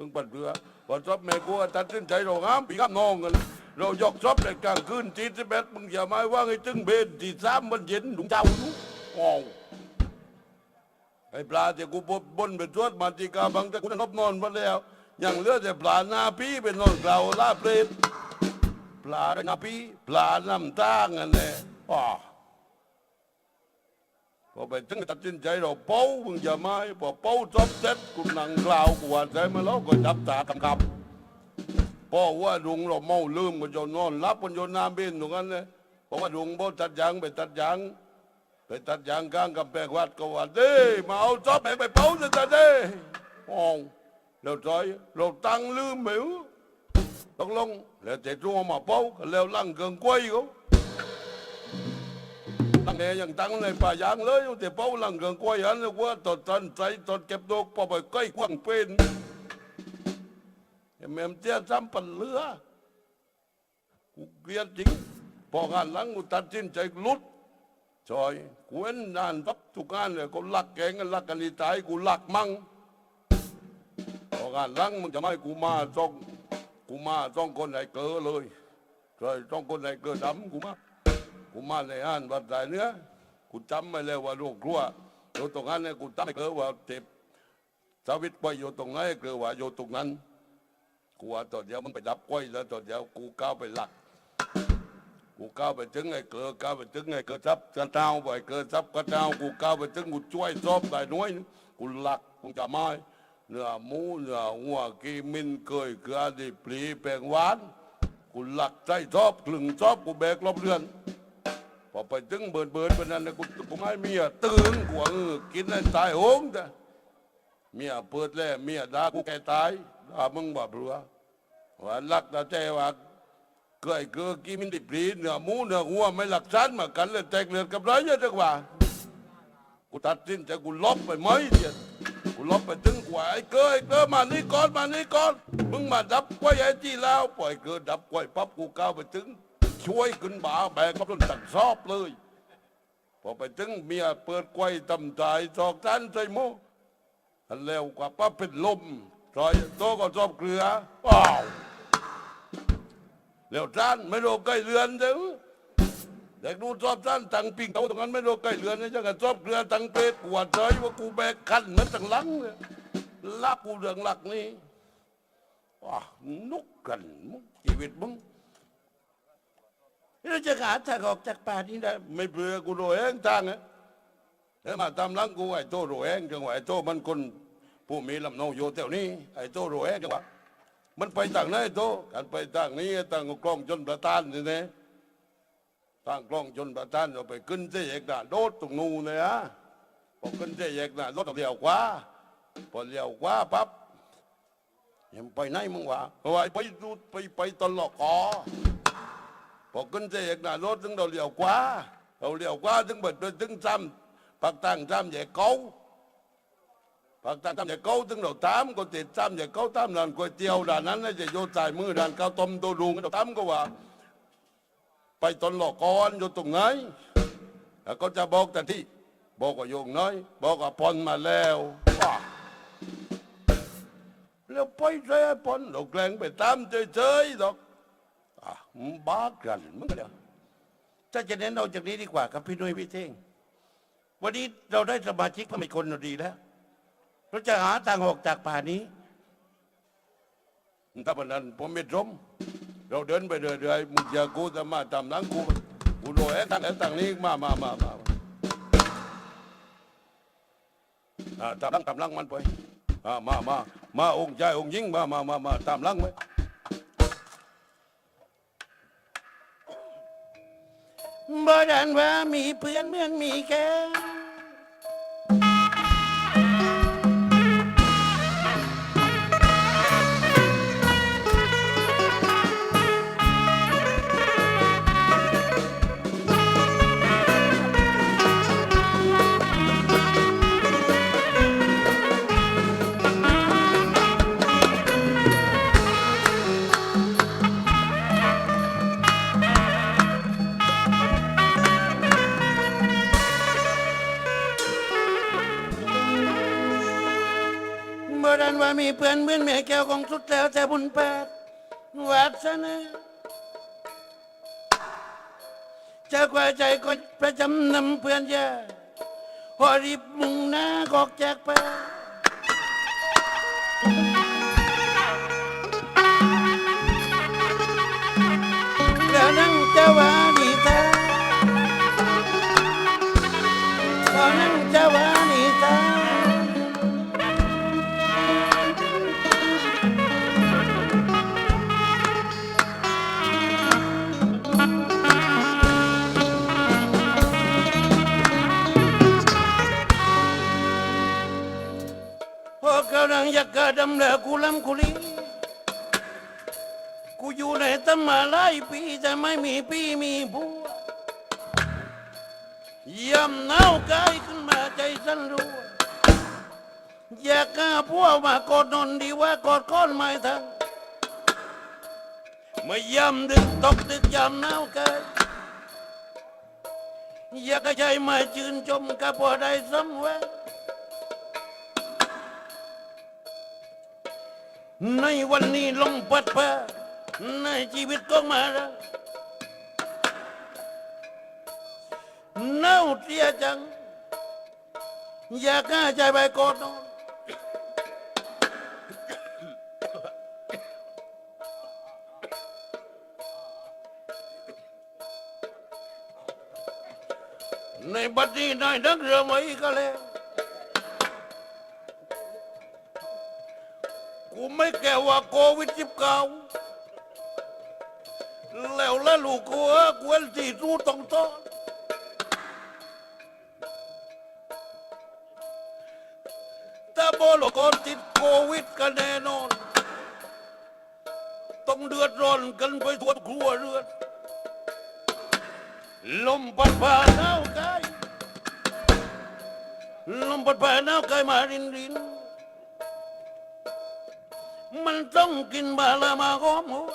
พึ่งปัดเรือพอซบแม่กูตัดสินใจเราห้ามปีกับน้องกันเรายกซบในกลางคืนทีสิบเอ็ดมึงอย่ามาว่าไอ้ตึงเบนที่สามมันเย็นถุงเจ้าดูอ้าวไอ้ปลาที่กูพบบนไปตรวจมาติกาบังแต่กูนบนอนมาแล้วยังเหลือแต่ปลาหน้าพี่เป็นนอนกล่าวลาเปรตปลาหน้าพี่ปลาน้ำตางอันนี้อ้าพอ ไปถึงตัดสินใจเราเป้ามึงอย่ามาพอเป้าจบเสร็จกูนั่งกล่าวกูว่าใจมาแล้วก็จับตาคำคำพ่อว่าลุงเราเมาลืมกันจนนอนรับกันจนน้ำเบนตรงนั้นเลยเพราะว่าลุงบ่ตัดยางไปตัดยางไปตัดยางกลางกำแพงวัดก็ว่าเด้มาเอาจอบไปไปเป้าจะตัดเด้โอ้เราใจเราตั้งลืมเหมวตกลงแล้วแต่ตัวมาเป้าแล้วลั่งเกินกล้วยเขาังแต่ยังตั้งในป่ายางเลยแต่เป้าหลังเกินกวยอันเลยว่าตอนตันใจตอนเก็บดอกพอไปใกล้กว้างเป็นแม่มเจ้าซ้ำปันเรือกูเกลียดจริงพองานหลังกูตัดสินใจลุดจอยกูเห็นนานปั๊บทุกงานเลยกูลักแกงกันลักกันนี่ตายกูลักมั่งพองานหลังมึงจะไม่กูมาจ้องกูมาจ้องคนไหนเกอเลยจอยจ้องคนไหนเกอดำกูมา กูมาในอ่านวัดสายเนื้อกูจำไม่แล้ว่าโรคครัวอยู่ตรงนั้นเนี่ยกูจำไม่เกิดว่าเจ็บสวิตไปอยู่ตรงไหนเกิดว่าอยู่ตรงนั้นกูว่าตอนเดียวมันไปดับกล้วยแล้วตอนเดียวกูก้าวไปหลักกูก้าวไปถึงไอ้เกิดก้าวไปถึงไอ้เกิดซับกระเจ้าไปเกิดซับกระเจ้ากูก้าวไปถึงกูช่วยซอบได้น้อยกูหลักกูจะไม้เนื้อหมูเนื้อหัวกีมินเกยเกลือดิปลีแปลงหวานกูหลักใจชอบกลึงชอบกูแบกรอบเรือน อไปถึงเบิดเบิดไปนั้นนะกูกูไม่เมียตื่นกูว่าเออกินให้ตายโหงแต่เมียเปิดแล้วเมียด่ากูแกตายด่ามึงบ่เรือว่าลักต่ใจว่าเกยเกลือกินมันดิปรีเนื้อหมูเนื้อหัวไม่หลักชั้นมากันเลยแตกเลือดกับไรเยอะจังว่ากูตัดสินใจกูลบไปไหมเดียกูลบไปถึงกว่าไอ้เกยเกยมานี่ก่อนมานี่ก่อนมึงมาดับกล้วยไอ้ที่แล้วปล่อยเกยดับกล้วยปั๊บกูก้าวไปถึง ช่วยขึ้นบ่าแบกกับรถตักซอบเลย พอไปถึงเมียเปิดกล้วยตำใจจอกทันใส่หมูอันเร็วกว่าปั๊บเป็นลมซอยโตก็ชอบเกลือว้าวเร็วท่านไม่รู้ใกล้เรือนเด้อเด็กดูชอบสั้นตังปิงเขาตรงนั้นไม่รู้ใกล้เรือนนี่จังกันชอบเกลือตังเป็ดปวดใจว่ากูแบกคันเหมือนตังหลังเลยลักกูเรื่องหลักนี่ว้านุกกันมึงชีวิตมึง เราจะหาทางออกจากป่านี้ได้ไม่เบื่อกูโรยแห้งตังอะเอ้มาตามหลังกูไอ้โตโรยแห้งจังหวะไอ้โตมันคนผู้มีลำเนาอยู่แถวนี้ไอ้โตโรยแห้งจังหวะมันไปต่างไหนไอ้โตกันไปต่างนี้ต่างกล้องจนประตานนี่นะต่างกล้องจนประตานเราไปขึ้นเจ๊เอกน่ะโดดตรงนู้นเลยฮะพอขึ้นเจ๊เอกน่ะรถเลี้ยวขวาพอเลี้ยวขวาปั๊บยังไปไหนมึงวะเอาไว้ไปดูไปไปตลกอ๋อ พอขึ้นเจ๊เอกน่ะรถถึงเราเลี้ยวขวาเราเลี้ยวขวาถึงเบิดไปถึงซ้ำปักตั้งซ้ำแยกเก้าปักตั้งซ้ำแยกเก้าถึงเราตามก็ติดซ้ำแยกเก้าตามร้านก๋วยเตี๋ยวร้านนั้นน่ะจะโยนใส่มือร้านข้าวต้มตัวลุงเราตามก็ว่า ไปตอนหลอกก่อนอยู่ตรงไหนแล้วก็จะบอกแต่ที่บอกว่าโยงน้อย บอกว่าพอนมาแล้วแล้วไปใช้พอนเราแกล้งไปตามเฉยๆดอก อะบ้ากันมึงเดี๋ยวถ้าจะเน้นเอาจากนี้ดีกว่าครับพี่นุ้ยพี่เท่ง วันนี้เราได้สมาชิกเพิ่มอีกคนเราดีแล้ว เราจะหาทางออกจากป่านี้ถ้าวันนั้นผมไม่จมเราเดินไปเรื่อยๆมึงอย่ากูจะมาทำหลังกูกูโดนไอ้ตั้งไอ้ตั้งนี้มามามามาตามหลังตามหลังมันไปมามามาองค์ใจองค์ยิงมามามามาตามหลังไห บ่ดันว่ามีเพื่อนเมืองมีแก มือนแม่แก้วของสุดแล้วแต่บุญแปดวาสนาจะกว่าใจก็ประจำนำเพื่อนยาหอรีบมุ่งหน้ากอกจกไป ย่ำหนากายขึ้นมาใจสั่นรัวอยากกล้าผัวมากอดนอนดีว่ากอดก้อนไม้ทั้งเมื่อย่ำดึกตกดึกย่ำหนากายอยากให้ใจมาชื่นชมกับพอได้สำเวในวันนี้ลมพัดพาในชีวิตก็มาแล้ว น่าเสียจัง อยากกล้าใจไปกอดนอนในบัดนี้นายนักเรือไม่ก็แล้วกูไม่แก่ว่าโควิดสิบเก้าแล้วละลูกกูเออกูเอ็นที่รู้ต้องต้อน ถ้าบอลกอนติดโควิดกันแน่นอน ต้องเดือดร้อนกันไปทั่วครัวเรือนลมพัดผ่านหนาวกายลมพัดผ่านหนาวกายมารินรินมันต้องกินบาลามาหอมหัว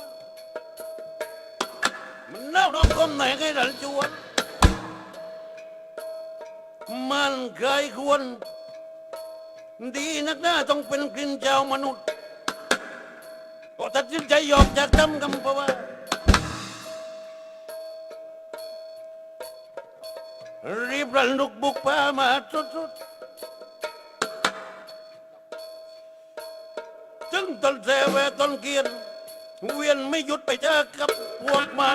มันเน่าดอกคมไหนให้ดันจวนมันเคยควร ดีนักหน้าต้องเป็นกลิ่นเจ้ามนุษย์ ก็ตัดสินใจยอมจากจำกำเพราะว่า รีบรันลุกบุกพามาสุดๆจึงตนแสวตนเกียน เวียนไม่หยุดไปเจอกับพวกมนุ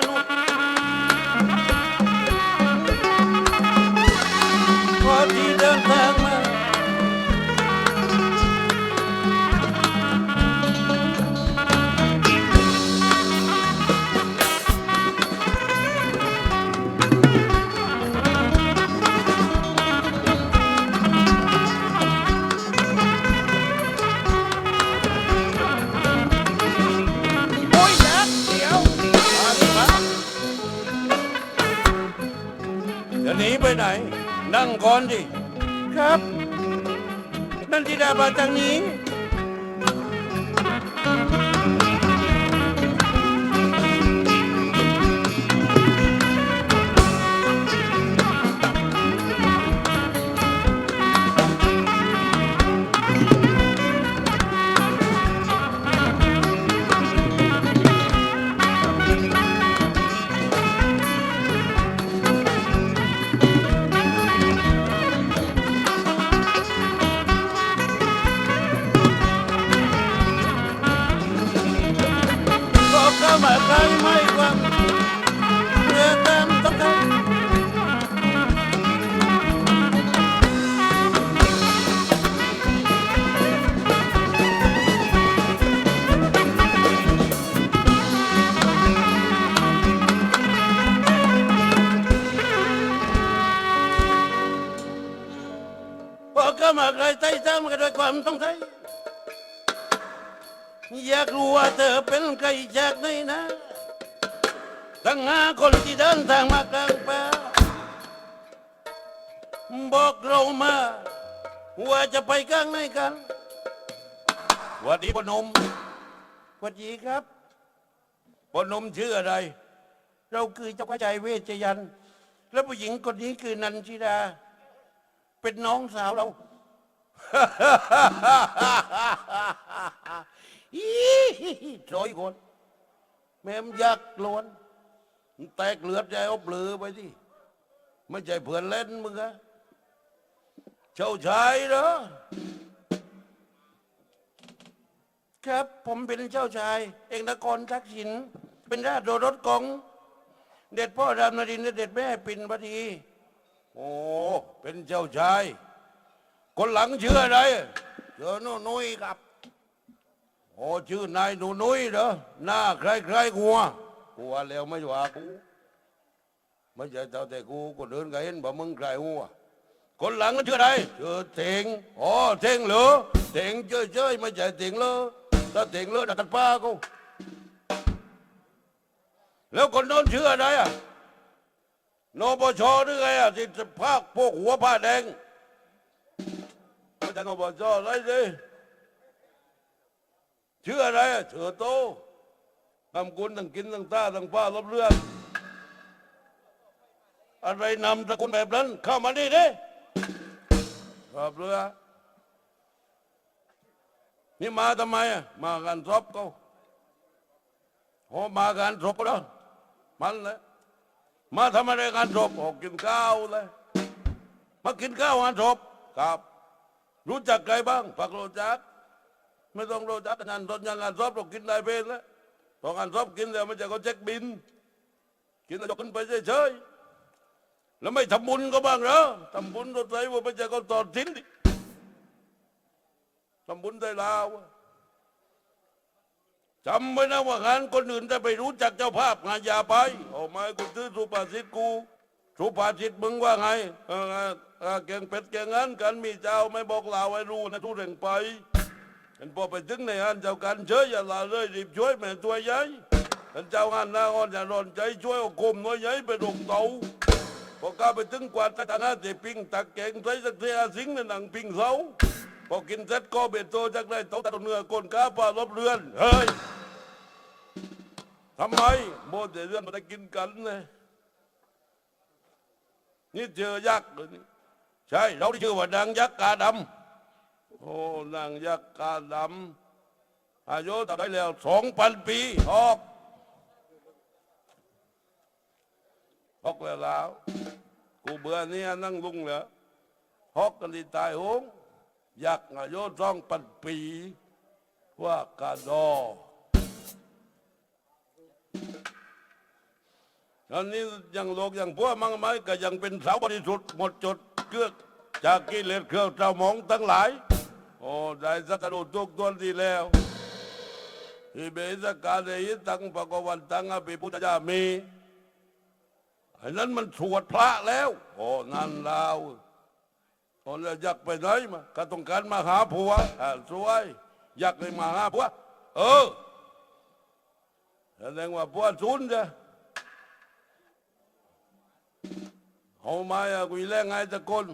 ใครจากไหนนะทั้งห้าคนที่เดินทางมากลางป่าบอกเรามาว่าจะไปกลางไหนกันหวัดดีพนมหวัดดีครับพนมชื่ออะไร เราคือเจ้าพระใจเวชยันต์และผู้หญิงคนนี้คือนันชิดา เป็นน้องสาวเรา อีโอยคนแม่มยักษ์ล้วนแตกเหลือดใจเอาเปลือไปที่ไม่ใช่เพื่อนเล่นมึงอะเจ้าชายเหรอครับผมเป็นเจ้าชาย เอกนครทักษิณเป็นราชโอรสของเด็ดพ่อรามนรินและเด็ดแม่ปิ่นพอดี โอ้เป็นเจ้าชาย คนหลังเชื่ออะไรเจอหนูนุ้ยครับ อ้ชื่อนายหนูนุ้ยเหรอหน้าใครใครๆกัวกัวแล้วไม่ว่ากูไม่ใช่เจ้าแต่กูคนอื่นก็เห็นบ่มึงใครหัวคนหลังชื่ออะไรชื่อเถงอ๋อเถงเหรอเถงเจ้ยเจ้ยไม่ใช่เถงเหรอถ้าเถงเหรอดักป้ากูแล้วคนโน้นชื่ออะไรอะนปชหรือไงอะที่ภาคพวกหัวผ้าแดงไม่ใช่นปชอะไรสิ ชื่ออะไรเถือโตทำกุลทั้งกินทั้งตาทั้งป้าลบเลือนอะไรนำตระกุลแบบนั้น เข้ามานี่ดิครับเรือนี่มาทำไมมากันรบเขาโอมากันรบก็ได้มันเลยมาทำอะไรกันรบออกกินข้าวเลยมากินข้าวกันรบครับ รู้จักใครบ้างปักรู้จัก ไม่ต้องรู้จักงานรถยังงานรอบเรากินได้เป็นแล้วพองานรอบกินแล้วมันจะก็เช็คบิน กินแล้วยกขึ้นไปเฉยๆแล้วไม่ทำบุญก็บ้างเหรอทำบุญรถไรว่ามันจะก็ตอดทิ้นดิทำบุญได้ลาวจำไว้นะว่างานคนอื่นจะไปรู้จักเจ้าภาพงานยาไปโอ้ไม่กูซื้อสุภาษิตกูสุภาษิตมึงว่าไงเก่งเป็ดเก่งงั้นกันมีเจ้าไม่บอกลาวให้รู้นะทุเร่งไป เห็นพอไปถึงในอันเจ้ากันเฉยอย่าละเลยรีบช่วยแม่ตัวใหญ่เห็นเจ้าอันนาอ่อนอย่ารอนใจช่วยเอากลมน้อยใหญ่ไปลงเตาพอกล้าไปถึงกวาดตะตาหน้าเตปิงตักแกงใส่สักเทียสิงในหนังปิงเสาพอกินเสร็จก็เบ็ดโตจากได้เตาตัดเนื้อก้นก้าปลาลบเรือนเฮ้ยทำไมโมเดเรื่องมาได้กินกันเลยนี่เจอยักษ์เลยใช่เราที่ชื่อว่าดังยักษ์กาดำ โอ้นางยักษ์กาดำอายุต่อได้แล้วสองพันปีออกออกแล้วแล้วกูเบื่อเนี่ยนั่งลุงเหรอฮอกกันที่ตายหงยักษ์อายุสองพันปีว่ากาดอตอนนี้ยังโลกยังพวกมั่งไหมก็ยังเป็นสาวบริสุทธิ์หมดจดเกลือกจากกิเลสเครื่องเจ้ามองทั้งหลาย โอ้ได้สักกระดดทุกตัวดีแล้วอิเบสกาเดยตังปะกวันตังอภิพุทธเจ้ามีไอันนั้นมันสวดพระแล้ว โอ้นั่นเราตอนแล้วอยากไปไหนมาก็ต้องการมาหาผัวอ่าสวย อยากเลยมาหาผัว เออแสดงว่าผัวชุนจ้ะเอามาอะกุยแรงไงตะกน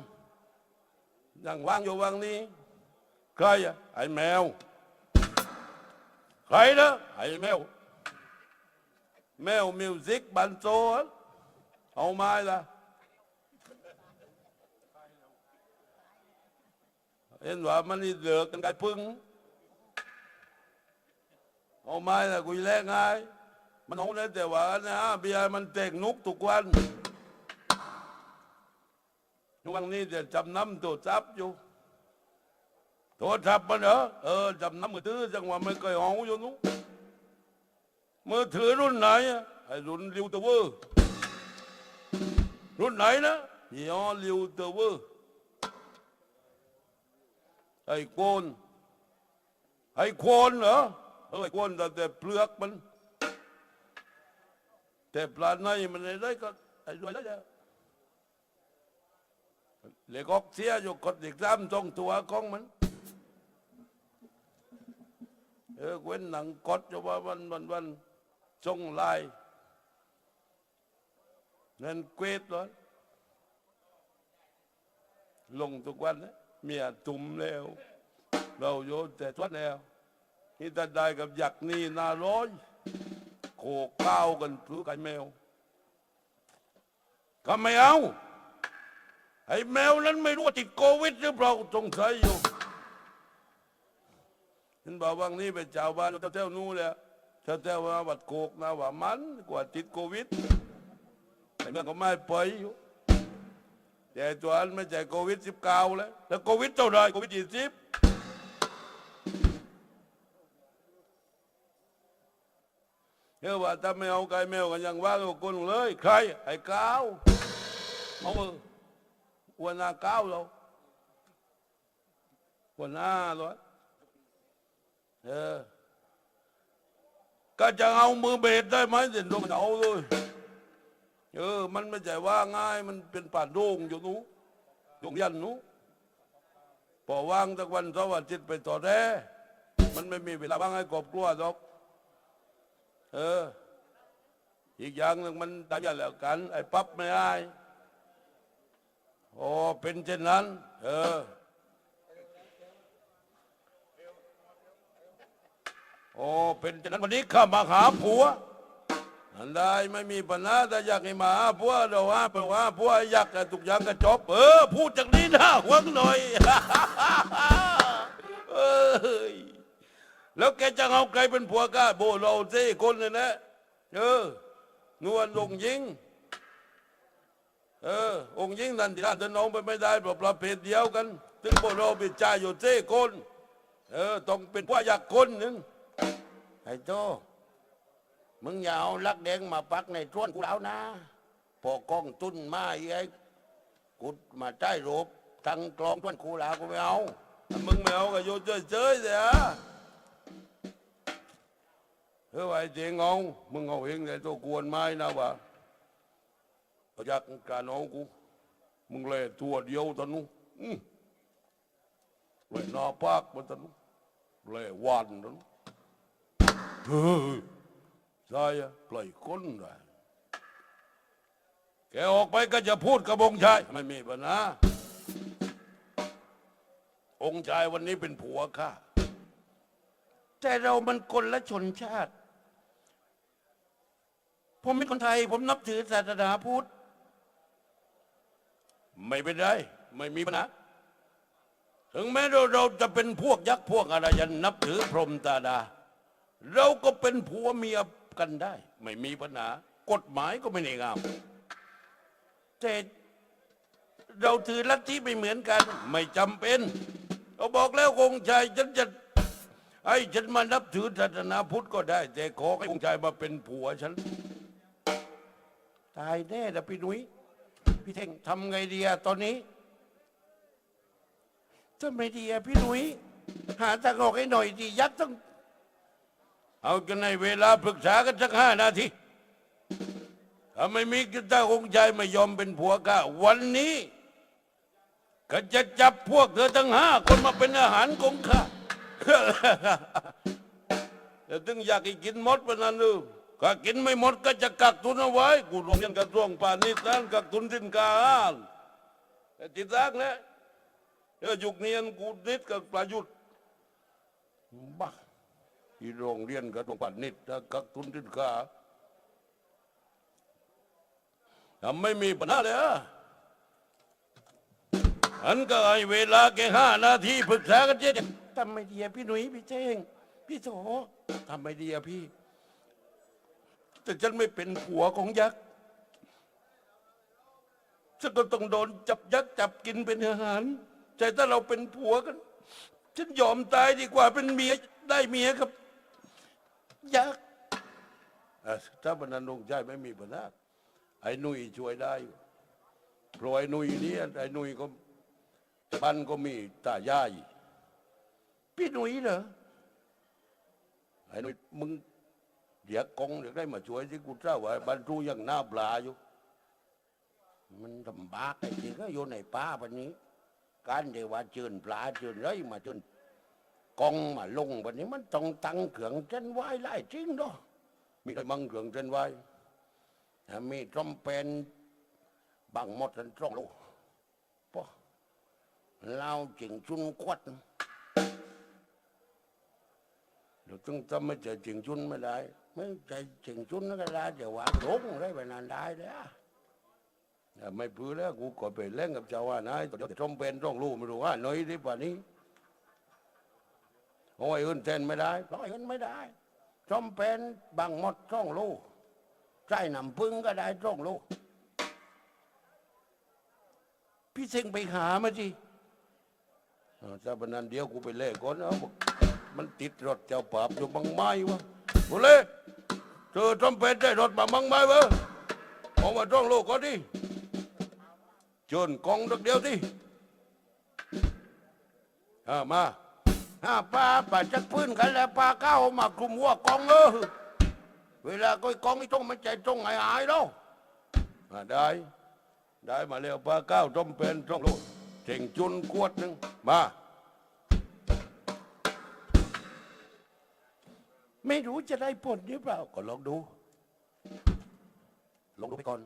อยังว่างอยู่ว่างนี้ ใครอะไอ้แมว ใครนะไอ้แมว แมวมิวสิกบันโซอะเอาไม้ละเห็นว่ามันนี่เดือกันไก่พึ่งเอาไม้ละกุยแรงไงมันเอาเลยแต่ว่านะเบียร์มันเตกนุกทุกวันทุกวันนี้จะจำน้ำตัวจับอยู่ โทรศัพท์มันเหรอเออจำน้ำมือถือจังหวะไม่เคยเอาอยู่นู้นมือถือรุ่นไหนอะไอ้รุ่นริวเตอร์เวอร์รุ่นไหนนะยี่ห้อริวเตอร์เวอร์ไอ้โกนไอ้โคนเหรอเออไอ้โคนแต่แต่เปลือกมัน แต่ปลาในมันได้ก็ไอ้ด้วยแล้วเหล็กออกเสียอยู่กดเด็กซ้ำตรงตัวของมัน เออเว้นหนังกดอยู่ว่าวันวันวันส่งไลายเงินเกวดเลยลงทุกวันนะเมียตุ่มแล้ว เราโยนแต่ทวดแล้วนี่ถ้าได้กับหยักนี่นาร้อยโขกก้าวกันพลุไก่แมว ก็ไม่เอา ไอ้แมวนั้นไม่รู้ว่าติดโควิดหรือเปล่าสงสัยอยู่ ฉันบอกว่างนี้เป็นชาวบ้านแถวๆนู้นเลยแถวๆว่าวัดโกกนะว่ามันกว่าติดโควิดแต่มันก็ไม่ไปอยู่แต่ตัวอันไม่ใช่โควิดสิบเก้าแล้วแล้วโควิดเท่าไรโควิดยี่สิบเออว่าถ้าไม่เอาไก่แมวกันยังว่ากับคนเลย ใคร ไอ้ก้าวเอาเออหัวหน้าก้าวเราหัวหน้าเลย เออก็จะเอามือเบสได้ไหมเด่นต้องเอาเลยเออ มันไม่ใช่ว่าง่ายมันเป็นป่าโด่งอยู่นู้ยงยันนู้พอว่างตะวันเสาร์อาทิตย์ไปต่อแท้มันไม่มีเวลาว่างให้กอบกลัวหรอกเออ อีกอย่างหนึ่งมันได้ยาแล้วกัน ไอ้ปั๊บไม่ได้โอ้เป็นเช่นนั้น เออ โอ้เป็นฉะนั้นวันนี้ข้ามาหาผัวอันใดไม่มีปัญหาแต่อยากให้มาหาผัวเราว่าเปล่าว่าผัวอยากทุกอย่างกระจบเออพูดจากนี้นะหวังหน่อยเอ้ยแล้วแกจะเอาใครเป็นผัวก้าโบเราสิคนเลยนะเออนวลองยิงเออองค์ยิงนันทิราชน้องไปไม่ได้เพราะประเภทเดียวกัน ถึงโบเราเป็นจ่ายอยู่สิคนเออต้องเป็นผัวอยากคนหนึ่ง ไอ้โตมึงอย่าเอาลักแดงมาปักในท้วนกูแล้วนะพอกล้องตุ้นมาไอ้กุดมาใต้รูปทั้งกลองท้วนกูแล้วกูไม่เอาถ้ามึงไม่เอาก็โยนเฉยๆเสียเฮ้ยไอ้เจงเอามึงเอาเองเลยตัวกวนไม้นะวะอยากการเอากู มึงเลยตัวเดียวตอนนู้นอื้อเลยหนาปากมาตอนนู้นเลยวันตอนนู้น เฮ้ยใช่อะปล่อยคนได้แกออกไปก็จะพูดกับบองค์ชายไม่มีปัญหาองค์ชายวันนี้เป็นผัวข้าแต่เรามันคนละชนชาติ ผมเป็นคนไทย ผมนับถือศาสนาพุทธ ไม่เป็นไรไม่มีปัญหาถึงแม้เราเราจะเป็นพวกยักษ์พวกอะไรยันนับถือพรหมตาดา เราก็เป็นผัวเมียกันได้ ไม่มีปัญหากฎหมายก็ไม่ได้งามแต่เราถือลัทธิไม่เหมือนกัน ไม่จำเป็นเราบอกแล้วองค์ชายฉันจะให้ฉันมานับถือศาสนาพุทธก็ได้ แต่ขอให้องค์ชายมาเป็นผัวฉัน ตายแน่ละพี่นุ้ยพี่เท่งทำไงดีอะตอนนี้ทำไมดีอะพี่หนุ้ยหาทางออกให้หน่อยดียักษ์ต้อง เอากันในเวลาปรึกษากันสักห้านาทีถ้าไม่มีกิตาองค์ชายไม่ยอมเป็นผัวข้าวันนี้ก็จะจับพวกเธอทั้งห้าคนมาเป็นอาหารของข้าแต่ถึงอยากให้กินหมดปะนั้นลูกก็กินไม่หมดก็จะกักตุนเอาไว้ กูลงยันกระทรวงพาณิชย์นั้นกักตุนสินค้าอาหารแต่ติดรักนะเออยุคนี้กูนิดกับประยุทธ์บ้า ที่โรงเรียนกระทรวงพาณิชย์นะกักตุนสินค้าทำไม่มีปัญหาเลยอะอันก็ให้เวลาแค่ห้านาทีปรึกษากันเจ๊ทำไมดีอะพี่หนุ้ยพี่เท่งพี่โสทำไมดีอะพี่ แต่ฉันไม่เป็นผัวของยักษ์ฉันก็ต้องโดนจับยักษ์จับกินเป็นอาหารแต่ถ้าเราเป็นผัวกัน ฉันยอมตายดีกว่าเป็นเมียได้เมียครับ ยักษ์อะถ้าบรรณาลงใจไม่มีปัญหาไอ้หนุ่ยช่วยได้อยู่เพราะไอ้หนุ่ยนี้ไอ้หนุ่ยก็บ้านก็มีตายายพี่หนุ้ยเหรอไอ้หนุ่ยมึงเดี๋ยวกองเดี๋ยวได้มาช่วยที่กูเจ้าว่าบ้านรู้ยังหน้าปลาอยู่ มันลำบากไอ้จริงก็อยู่ในป่าวันนี้ การเดว่าเจินปลาเจินไรมาจน กองมาลงวันนี้มันต้องตั้งเขืองเส้นไหวไล่จริงเนาะมีอะไรมั่งเรื่องเส้นไหว้มีจอมเป็นบังหมดกันตรงลูกปะเราจิงชุนควัดเดี๋ยวต้องจำไม่ใจจริงชุนไม่ได้ ไม่ใจจิงชุนก็ได้เดี๋ยวว่าลงได้ไปนานได้เลยอะอย่ไม่พื้นแล้วกูก็ไปเล่นกับเจ้าว่านายแต่ต้มเป็นต้องรู้ไม่รู้ว่าน้อยดีกว่านี้ โอ้ยอื่นเต้นไม่ได้ร้อยอื่นไม่ได้จอมเป็นบางหมดช่องลูกใส่น้ำพึ่งก็ได้ช่องลูกพี่เซ็งไปหามาสิเออถ้าเป็นนั้นเดียวกูไปเล่ก่อนเอาบอกมันติดรถเจ้าปราบอยู่บางไม้วะบุเล่เธอจอมเป็นได้รถมาบางไม้วะออกมาช่องลูกก่อนดิเชิญกองดักเดียวดิอ่ามา ห้าป้าป่าจักพื้นกันแล้วป้าเก้ามาคลุมหัวกองเออเวลาก็กองไม่ต้องมันใจตรงไงอายแล้วอ่าได้ ได้มาแล้วปลาเก้าต้มเป็นช่องลูกเจ่งจุนกวดหนึ่งมาไม่รู้จะได้ผลหรือเปล่า ก็ลองดู ลองดูไปก่อน